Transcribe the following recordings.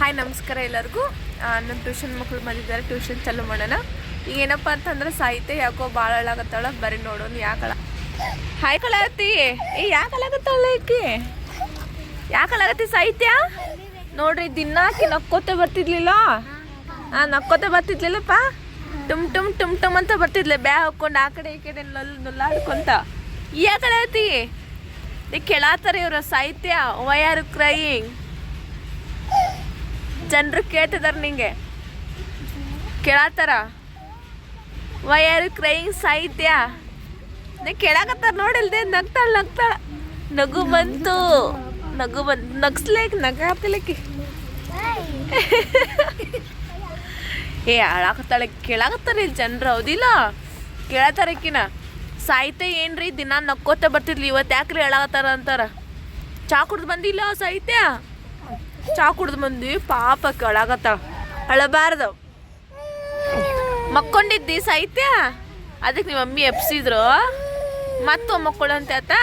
Hi, ನಮಸ್ಕಾರ ಎಲ್ಲರಿಗೂ. ನಮ್ಮ ಟ್ಯೂಷನ್ ಮಕ್ಕಳು ಬಂದಿದ್ದಾರೆ ಟ್ಯೂಷನ್ ಚಾಲು ಮಾಡೋಣ. ಈಗ ಏನಪ್ಪ ಅಂತಂದ್ರೆ ಸಾಹಿತ್ಯ ಯಾಕೋ ಭಾಳ ಹಾಳಾಗತ್ತಾಳ ಬರೀ ನೋಡೋಣ ಯಾಕಳ ಹಾಯ್ ಕಳಾಗತ್ತಿ ಏ, ಯಾಕೆ ಹಾಳಾಗತ್ತಾಳ ಈಕಿ? ಯಾಕೆ ಹಾಳಾಗತ್ತಿ ಸಾಹಿತ್ಯ? ನೋಡ್ರಿ, ದಿನ ಹಾಕಿ ನಕ್ಕೋತ ಬರ್ತಿದ್ಲಿಲ್ಲ. ಹಾಂ ನಕ್ಕೋತ ಬರ್ತಿದ್ಲಿಲ್ಲಪ್ಪ. ಟುಮ್ ಟುಮ್ ಟುಮ್ ಟುಮ್ ಅಂತ ಬರ್ತಿದ್ಲೆ. ಬ್ಯಾ ಹಾಕೊಂಡು ಆ ಕಡೆ ಈ ಕಡೆ ನೊಲ್ ನುಲ್ಲಾಡ್ಕೊಂತ. ಯಾಕೆ ಹಾಳಾಗತ್ತಿ ಇವರು ಕೇಳಾತಾರ ಇವ್ರ ಸಾಹಿತ್ಯ. ವೈ ಆರ್ ಕ್ರೈಯಿಂಗ್ ಜನರು ಕೇಳ್ತಿದಾರ ನಿಂಗೆ? ಕೇಳತ್ತಾರ? ವೈ, ಆರ್ ಕ್ರೈಯಿಂಗ್ ಸಾಹಿತ್ಯ? ಕೇಳಾಕತ್ತಾರ ನೋಡಿಲ್ದೆ, ನಗ್ತಾಳ ನಗ್ತಾಳ. ನಗು ಬಂತು. ನಗು ಬಂತು ನಗ್ಸ್ಲೇಕ್ ನಗಾತಿಲಕ್ಕಿ ಏ, ಅಳಾಕತ್ತಾಳೆ, ಕೇಳಾಕತ್ತಾರ ಇಲ್ಲಿ ಜನರು, ಹೌದಿಲ್ಲ? ಕೇಳತ್ತಾರ ಈಕಿನ. ಸಾಹಿತ್ಯ ಏನ್ರಿ, ದಿನ ನಕ್ಕೋತ ಬರ್ತಿದ್ಲಿ, ಇವತ್ತು ಯಾಕ್ರಿ ಹೇಳಾಕತ್ತಾರ ಅಂತಾರ? ಚಾ ಕುಡ್ದು ಬಂದಿಲ್ಲ ಸಾಹಿತ್ಯ? ಚಾ ಕುಡ್ದು ಬಂದ್ವಿ. ಪಾಪ ಕೆಳಗತ್ತಾಳ ಅಳಬಾರ್ದು. ಮಕ್ಕೊಂಡಿದ್ದಿ ಸಾಹಿತ್ಯ ಅದಕ್ಕೆ ನಿಮ್ಮ ಮಮ್ಮಿ ಎಪ್ಸಿದ್ರು ಮತ್ತು ಮಕ್ಕಳಂತೆ ಆತ?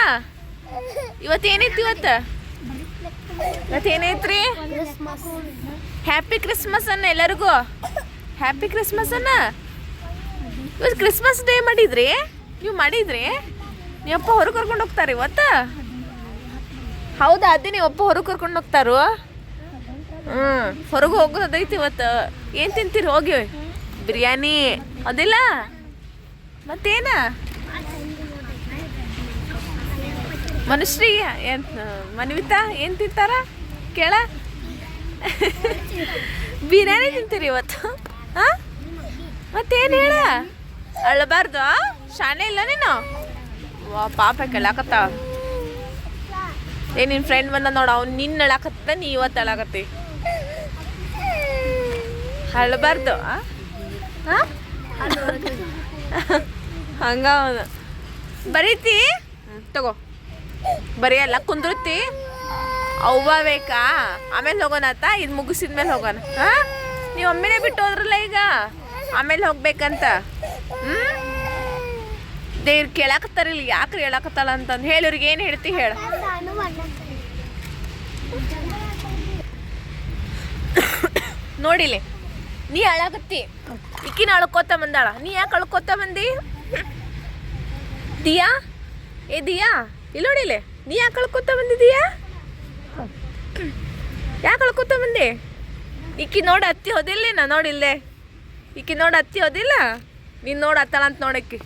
ಇವತ್ತು ಏನೈತಿ ಇವತ್ತು? ಇವತ್ತು ಏನೈತ್ರಿ ಹ್ಯಾಪಿ ಕ್ರಿಸ್ಮಸ್ ಅನ್ನ ಎಲ್ಲರಿಗೂ? ಹ್ಯಾಪಿ ಕ್ರಿಸ್ಮಸ್ ಅನ್ನ ಇವತ್ತು ಕ್ರಿಸ್ಮಸ್ ಡೇ ಮಾಡಿದ್ರಿ? ನೀವು ಮಾಡಿದ್ರಿ? ನೀವಪ್ಪ ಹೊರಗೆ ಕರ್ಕೊಂಡು ಹೋಗ್ತಾರೆ ಇವತ್ತು? ಹೌದಾ, ಅದೇ ನೀವಪ್ಪ ಹೊರಗೆ ಕರ್ಕೊಂಡು ಹೋಗ್ತಾರು? ಹ್ಞೂ ಹೊರಗೆ ಹೋಗೋದೈತಿ ಇವತ್ತು. ಏನು ತಿಂತೀರಿ? ಹೋಗಿ. ಬಿರಿಯಾನಿ. ಅದಿಲ್ಲ? ಮತ್ತೇನ? ಮನುಷ್ಯರಿಗೆ ಏನು, ಮನ್ವಿತಾ, ಏನು ತಿಂತಾರ? ಕೇಳ. ಬಿರಿಯಾನಿ ತಿಂತೀರಿ ಇವತ್ತು? ಹಾಂ? ಮತ್ತೇನು ಹೇಳ? ಅಳಬಾರ್ದು ಶಾನೆ ಇಲ್ಲ ನೀನು? ವಾ, ಪಾಪ ಕೇಳಾಕತ್ತ ಏ ನಿನ್ನ ಫ್ರೆಂಡ್ ಬಂದ ನೋಡ, ಅವ್ನು ನಿನ್ನ ಅಳಾಕತ್ತ ನೀ ಇವತ್ತು ಅಳಾಕತ್ತಿ. ಅಳಬಾರ್ದು ಹಂಗ ಬರೀತಿ? ತಗೋ. ಬರೆಯಲ್ಲ ಕುಂದ್ರತಿ ಅವ್ವ ಬೇಕಾ? ಆಮೇಲೆ ಹೋಗೋಣ ಆತ, ಇದು ಮುಗಿಸಿದ ಮೇಲೆ ಹೋಗೋಣ. ಹಾ ನೀವು ಒಮ್ಮೆನೇ ಬಿಟ್ಟು ಹೋದ್ರಲ್ಲ ಈಗ? ಆಮೇಲೆ ಹೋಗ್ಬೇಕಂತ. ಹ್ಮ್? ದೇವ್ರು ಕೇಳಾಕತ್ತಾರ ಇಲ್ಲಿ, ಯಾಕ್ರಿ ಹೇಳಾಕತ್ತಾಳ ಅಂತಂದು. ಹೇಳಿ ಅವ್ರಿಗೆ ಏನು ಹೇಳ್ತಿ ಹೇಳ. ನೋಡಿಲಿ, ನೀ ಅಳಾಗತ್ತಿ. ಇಕ್ಕಿನ ಅಳ್ಕೋತ ಬಂದಾಳ. ನೀ ಯಾಕೆ ಅಳ್ಕೋತ ಬಂದಿ? ದಿಯಾ? ಏ ದಿಯಾ ಇಲ್ಲಿ ನೋಡಿಲಿ, ನೀ ಯಾಕೆ ಅಳ್ಕೋತ ಬಂದಿದೀಯಾ ಯಾಕೆ ಅಳ್ಕೋತ ಬಂದಿ? ಇಕ್ಕಿ ನೋಡಿ ಹತ್ತಿ ನಾ ನೋಡಿಲ್ದೆ? ಇಕ್ಕಿ ನೋಡಿ ಹತ್ತಿ ಹೋದಿಲ್ಲ? ನೀನು ನೋಡಿ ಹತ್ತಳ ಅಂತ ನೋಡಕ್ಕಿ.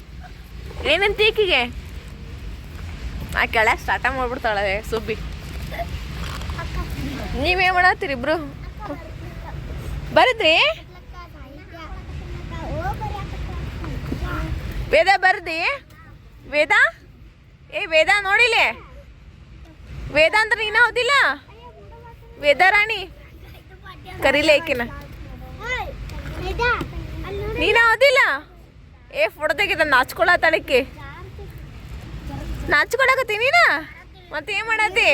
ಏನಂತ ಈಕಿಗೆ ಆ ಕೆಳಗೆ ಸ್ಟಾರ್ಟ ಮಾಡ್ಬಿಡ್ತಾಳೆ ಸುಬ್ಬಿ. ನೀವೇನು ಮಾಡತ್ತೀರಿ ಇಬ್ರು? ಬರದ್ರಿ ವೇದ ಬರ್ದಿ? ವೇದ? ಏ, ವೇದ ನೋಡಿಲೆ? ವೇದ ಅಂದ್ರೆ ನೀನ ಹೌದಿಲ್ಲ? ವೇದ ರಾಣಿ? ಕರೀಲೆ ಈಕಿನ. ನೀನ ಹೌದಿಲ್ಲ? ಏ, ಫೋಟೋ ತೆಗಿದ ನಾಚ್ಕೊಳತ್ತಾಳಕ್ಕೆ ನಾಚ್ಕೊಳಕತ್ತಿ ನೀನ? ಮತ್ತೆ ಏನ್ ಮಾಡತ್ತಿ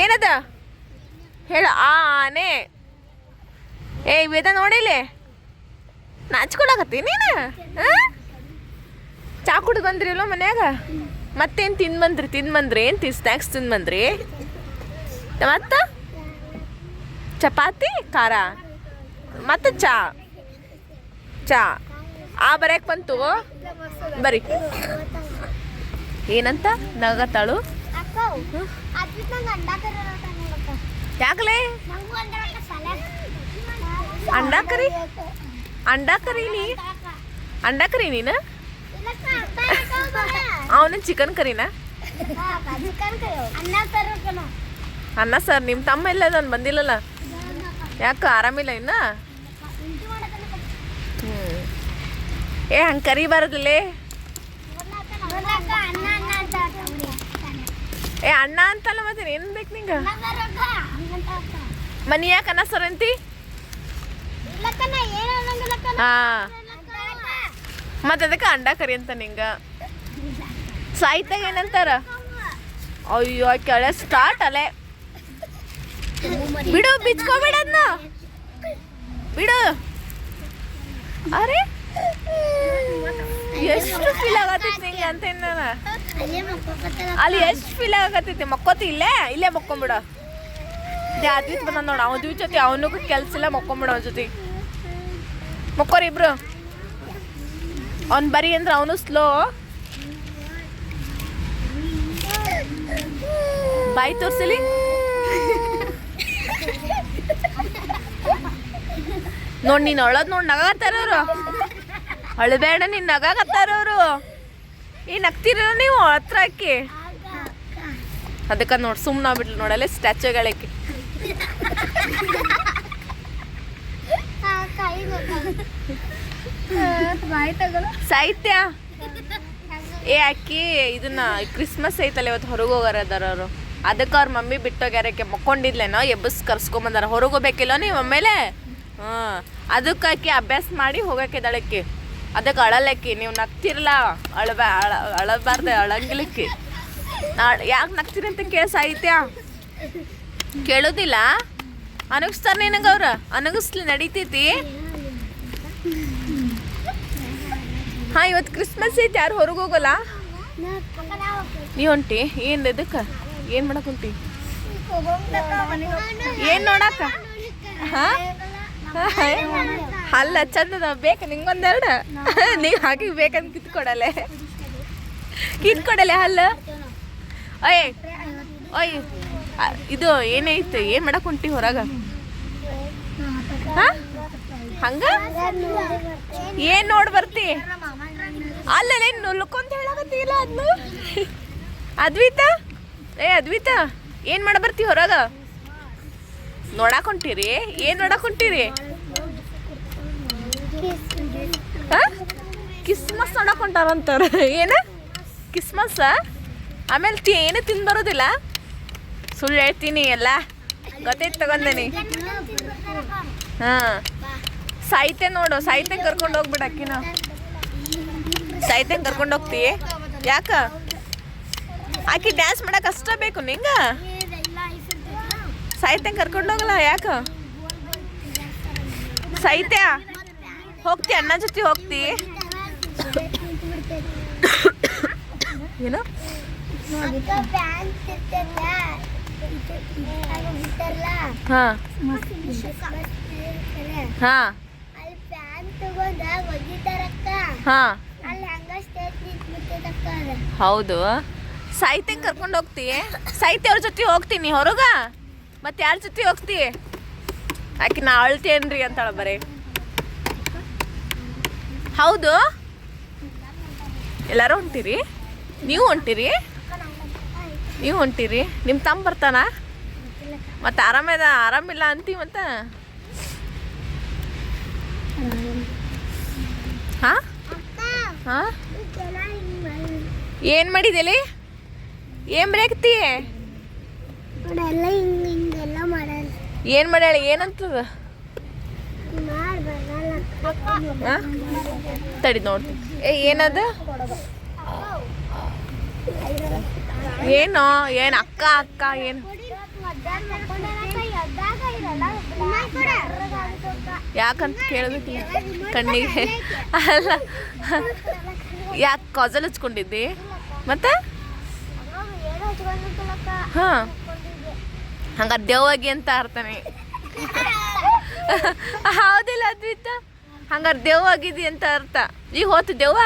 ಏನದ? ಹೇಳ, ಆ ಆನೆ ಏ ವೇದ ನೋಡಿಲೆ? ನಾಚ್ಕೊಳಕತ್ತಿ ನೀನು? ಚಾ ಕುಡ್ದು ಬಂದ್ರಿಲ್ಲ ಮನ್ಯಾಗ? ಮತ್ತೇನು ತಿಂದು ಬಂದ್ರಿ ತಿಂದು ಬಂದ್ರಿ? ಏನು ತಿ ಸ್ನ್ಯಾಕ್ಸ್ ತಿಂದು ಬಂದ್ರಿ? ಮತ್ತು? ಚಪಾತಿ, ಖಾರ? ಮತ್ತು ಚಾ? ಚಾ. ಆ ಬರೆಯಕ್ಕೆ ಬಂತು. ಬರಿ. ಏನಂತ? ನಗತ್ತಾಳು ಯಾಕಲೇ? ಅಂಡ ಕರಿ ಅಂಡ ಕರಿ ನೀ? ಅಂಡ ಕರಿ ನೀನು? ಅವನು ಚಿಕನ್ ಕರಿನಾ? ಅನ್ನ ಸರ್ ನಿಮ್ಮ ತಮ್ಮ ಇಲ್ಲ ನಾನು ಬಂದಿಲ್ಲಲ್ಲ. ಯಾಕೆ ಆರಾಮಿಲ್ಲ ಇನ್ನ? ಏ ಹಂಗೆ ಕರಿಬಾರದಲ್ಲೇ ಏ ಅಣ್ಣ ಅಂತಲ್ಲ ಮತ್ತೆ ಏನು ಬೇಕು ನಿಂಗೆ? ಮನಿ ಯಾಕೆ ಅನ್ನ ಸರ್ ಅಂತಿ ಹಾಂ. ಮತ್ತೆ ಅದಕ್ಕೆ ಅಂಡ ಕರಿ ಅಂತ ನಿಂಗ. ಸಾಯ್ತಾಗ ಏನಂತಾರ? ಅಯ್ಯೋ ಕೆಳ ಸ್ಟಾರ್ಟ್ ಅಲೆ. ಬಿಡು ಬಿಚ್ಕೋಬೇಡ ಅದನ್ನ ಬಿಡು. ಅರೆ ಎಷ್ಟು ಫೀಲ್ ಆಗತ್ತೈತಿ ನಿಂಗೆ ಅಂತ ಅಲ್ಲಿ ಎಷ್ಟು ಫೀಲ್ ಆಗತ್ತೈತಿ ಮಕ್ಕೋತಿ ಇಲ್ಲೇ? ಇಲ್ಲೇ ಮಕ್ಕೊಂಬಿಡು. ಅದ್ವಿತ್ ಬಂದ ನೋಡ. ಅದ್ವಿತ್ ಜೊತೆ, ಅವನಿಗೂ ಕೆಲ್ಸ ಇಲ್ಲ, ಮಕ್ಕೊಂಬಿಡ ಅವನ ಜೊತೆ. ಮಕ್ಕೋರಿ ಇಬ್ರು. ಅವ್ನು ಬರಿ ಅಂದ್ರೆ ಅವನು ಸ್ಲೋ ಬಾಯಿ ತೋರ್ಸಲಿ. ನೋಡ್, ನೀನ್ ಅಳದ್ ನೋಡ್ ನಗಾಗತ್ತಾರವ್ರು ಅಳಬೇಡ, ನೀನ್ ನಗಾಗತ್ತಾರವ್ರು ಏ, ನಗ್ತೀರ ನೀವು? ಹತ್ರ ಹಾಕಿ. ಅದಕ್ಕೆ ನೋಡಿ ಸುಮ್ಮನೆ ಬಿಡ್ಲಿ ನೋಡಲ್ಲ ಸ್ಟ್ಯಾಚ್ಯೂಗಳಕ್ಕೆ ಸಾಹಿತ್ಯ? ಏ, ಅಕ್ಕಿ, ಇದನ್ನ ಕ್ರಿಸ್ಮಸ್ ಐತಲ್ಲ, ಇವತ್ತು ಹೊರಗೆ ಹೋಗಾರ ಅದಾರ ಅವರು. ಅದಕ್ಕೆ ಅವ್ರ ಮಮ್ಮಿ ಬಿಟ್ಟೋಗ್ಯಾರಕ್ಕೆ ಮಕ್ಕೊಂಡಿದ್ಲೇನೋ, ಎಬ್ಬಸ್ ಕರ್ಸ್ಕೊಂಬಂದಾರ ಹೊರಗೆ ಹೋಗ್ಬೇಕಿಲ್ಲ ನೀವು ಆಮೇಲೆ ಹ್ಞೂ ಅದಕ್ಕೆ ಆಕಿ ಅಭ್ಯಾಸ ಮಾಡಿ ಹೋಗಕ್ಕಿದ್ದಾಳಕ್ಕಿ ಅದಕ್ಕೆ ಅಳಲಕ್ಕಿ ನೀವು ನಗ್ತಿರಲ್ಲ ಅಳಬ, ಅಳ, ಅಳಬಾರ್ದೆ ಅಳಂಗಿಲಕ್ಕಿ ಯಾಕೆ ನಗ್ತೀರಿ ಅಂತ ಕೇಳ ಸಾಹಿತ್ಯ? ಕೇಳೋದಿಲ್ಲ? ಅನಗಿಸ್ತಾರ ನಿನಗೆ ಅವ್ರ? ಅನಗಿಸ್ಲಿ ನಡೀತೈತಿ? ಹಾಂ ಇವತ್ತು ಕ್ರಿಸ್ಮಸ್ ಐತಿ, ಯಾರು ಹೊರಗೆ ಹೋಗಲ್ಲ? ನೀ ಹೊಂಟಿ, ಏನು ಇದಕ್ಕೆ ಏನು ಮಾಡಕ್ ಹೊಂಟಿ? ಏನು ನೋಡಕ್ಕ ಹಾಂ? ಅಲ್ಲ ಚಂದದ ಬೇಕು ನಿಂಗೊಂದೆರಡು? ನೀವು ಹಾಕಿ ಬೇಕಂತ ಕಿತ್ಕೊಡಲೆ. ಕಿತ್ಕೊಡಲೆ ಹಲ್ಲ ಅಯ್ಯ ಅಯ್ಯ ಇದು ಏನೈತೆ ಏನು ಮಾಡಕ್ಕೆ ಹೊಂಟಿ ಹೊರಗ? ಹಂಗ? ಏನ್ ನೋಡ್ ಬರ್ತಿ? ಅಲ್ಲೇ ನುಲ್ಕೊಂತ ಹೇಳಕತ್ತಿಲ್ಲ ಅದ್ನು? ಅದ್ವಿತ? ಏ, ಅದ್ವಿತ, ಏನ್ ಮಾಡ ಬರ್ತಿ ಹೊರಗ? ನೋಡಾಕ್ ಹೊಂಟಿರಿ? ಏನ್ ನೋಡಾಕ್ ಹೊಂಟಿರಿ? ಕಿಸ್ಮಸ್ ನೋಡಕ್ ಹೊಂಟಾರಂತಾರ ಏನ? ಕಿಸ್ಮಸ್ ಆಮೇಲೆ ಏನು ತಿಂದು ಬರೋದಿಲ್ಲ? ಸುಳ್ಳು ಹೇಳ್ತೀನಿ ಎಲ್ಲ. ಗೊತ್ತೈತೆ ತಗೊಂಡೇನಿ. ಹಾ. ಸಾಹಿತ್ಯ ನೋಡು, ಸಾಹಿತ್ಯ ಕರ್ಕೊಂಡು ಹೋಗ್ಬಿಡ ಅಕ್ಕಿನ. ಸಾಹಿತ್ಯ ಕರ್ಕೊಂಡು ಹೋಗ್ತೀಯ ಯಾಕ? ಆಕಿ ಡ್ಯಾನ್ಸ್ ಮಾಡಕ್ ಅಷ್ಟ ಬೇಕು ನಿಂಗ? ಸಾಹಿತ್ಯ ಕರ್ಕೊಂಡು ಹೋಗಲ್ಲ ಯಾಕ? ಸಾಹಿತ್ಯ? ಹೋಗ್ತಿ, ಅಣ್ಣ ಜೊತೆ ಹೋಗ್ತಿ? ಏನು? ಹೌದು. ಸಾಹಿತ್ಯ ಕರ್ಕೊಂಡು ಹೋಗ್ತಿ ಸಾಹಿತ್ಯ ಅವ್ರ ಜೊತೆ ಹೋಗ್ತೀನಿ. ಹೊರಗ? ಮತ್ತೆ ಯಾರ ಜೊತೆ ಹೋಗ್ತಿ? ಆಕಿ ನಾ ಅಳ್ತೇನ್ರಿ ಅಂತಾಳ ಬರೀ. ಹೌದು. ಎಲ್ಲರೂ ಹೊಂಟಿರಿ? ನೀವು ಹೊಂಟಿರಿ? ನೀವು ಹೊಂಟಿರಿ. ನಿಮ್ಮ ತಮ್ಮ ಬರ್ತಾನ? ಮತ್ತೆ ಆರಾಮದ ಆರಾಮಿಲ್ಲ ಅಂತೀವಿ ಮತ್ತೆ? ಹಾ? ಹಾ? ಏನ್ ಮಾಡಿದೆಲಿ? ಏನು ಹಿಂಗ್ ಏನು ಮಾಡ್ಯಾಳ? ಏನಂತದ? ತಡಿ ನೋಡ್ತೀನಿ. ಏನದ? ಏನು ಏನು ಅಕ್ಕ ಅಕ್ಕ, ಏನು? ಯಾಕಂತ ಕೇಳಬೇಕಿಲ್ಲ ಕಣ್ಣಿಗೆ. ಅಲ್ಲ. ಯಾಕೆ ಕಾಜಲ್ ಹಚ್ಕೊಂಡಿದ್ದಿ? ಮತ್ತೆ? ಹಾಂ. ಹಂಗಾರೆ ದೇವಾಗಿ ಅಂತ ಅರ್ಥನೇ. ಹೌದಿಲ್ಲ ಅದ್ವಿತ? ಹಂಗಾರೆ ದೇವಾಗಿದಿ ಅಂತ ಅರ್ಥ. ಈಗ ಹೋತು ದೇವ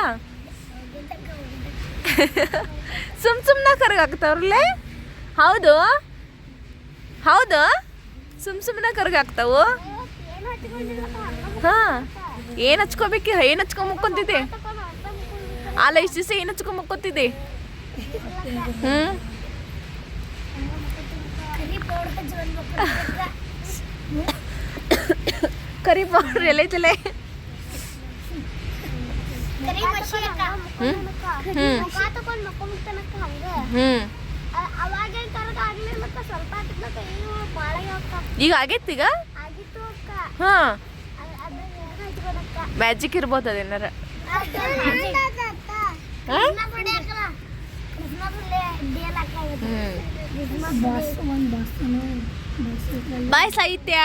ಸುಮ್ ಸುಮ್ಮನೆ ಕರ್ಗಾಗ್ತಾವ್ರಲ್ಲೇ ಹೌದು? ಹೌದು? ಸುಮ್ ಸುಮ್ಮನೆ ಕರ್ಗಾಗ್ತಾವು ಹಾಂ. ಏನು ಹಚ್ಕೋಬೇಕು? ಏನು ಹಚ್ಕೊಂಡ್ ಮುಕ್ಕೊಂತಿದ್ದೆ? ಅಲ್ಲ, ಇಷ್ಟು ದಿವಸ ಏನು ಹಚ್ಕೊಂಡ್ ಮುಕ್ಕೊತಿದ್ದೆ? ಹ್ಞೂ ಕರಿ ಪೌಡ್ರ್ ಹ್ಞೂ ಈಗ ಆಗೈತಿ ಈಗ? ಆಗಿತ್ತು ಅಕ್ಕ. ಹಾಂ? ಮ್ಯಾಜಿಕ್ ಇರ್ಬೋದು ಅದೇನಾರ. ಬಾಯ್ ಸಾಹಿತ್ಯ.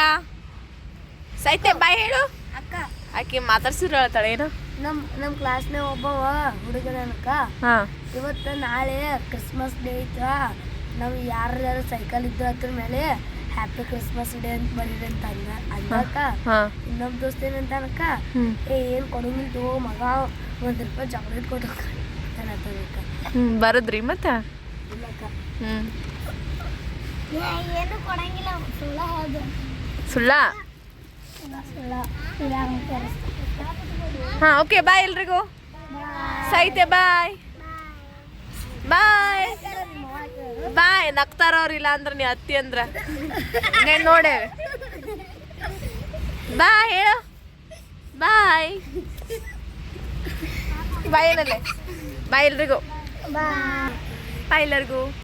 ಸಾಹಿತ್ಯ ಬಾಯ್ ಹೇಳು. ಅಕ್ಕ. ಆಕೆ ಮಾತಾಡ್ಸಿದ್ರು ಹೇಳ್ತಾಳೆ ಏನು ನಮ್ ನಮ್ ಕ್ಲಾಸ್ನ ಒಬ್ಬವ ಹುಡುಗನಕ್ಕ ಹಾಂ. ಇವತ್ತು ನಾಳೆ ಕ್ರಿಸ್ಮಸ್ ಡೇ ಐತ. ನಾವು ಯಾರು ಸೈಕಲ್ ಇದ್ದು ಅದ್ರ ಮೇಲೆ ಹ್ಯಾಪಿ ಕ್ರಿಸ್ಮಸ್ ಡೇ ಅಂತ ಬರೀರಿ ಅಂತ ಅಂದ ಅಂದಾಕ ಹಾ ಇನ್ನೊಬ್ಬ ದೋಸ್ತ ಏನಂತ ಅನಕ ಏ ಏನು ಕೊಡಂಗಿಲ್ಲ ತಗೋ ಮಗ ಒಂದು ರೂಪಾಯಿ ಚಾಕ್ಲೇಟ್ ಕೊಟ್ಟು ಅನ್ನತ್ತದಕ್ಕ ಹ್ಮ್ ಬರದ್ರಿ ಮತ್ತ? ಇಲ್ಲಕ್ಕ. ಹ್ಮ್. ಏನು ಕೊಡಂಗಿಲ್ಲ ಸುಳ್ಳ ಸುಳ್ಳ? ಸುಳ್ಳ ಹಾ ಓಕೆ ಬಾಯ್ ಎಲ್ರಿಗೂ. ಸೈತೆ ಬಾಯ್ ಬಾಯ್ ಬಾಯ್ ನಗ್ತಾರ ಅಂದ್ರೆ ನೀ ಅತ್ತಿ ಅಂದ್ರೆ. ನೋಡೆ. ಬಾಯ್ ಹೇಳು. ಬಾಯ್ ಬಾಯ್ ಏನಲ್ಲೇ? ಬಾಯ್ ಎಲ್ರಿಗೂ. ಬಾಯ್ ಎಲ್ಲರಿಗೂ.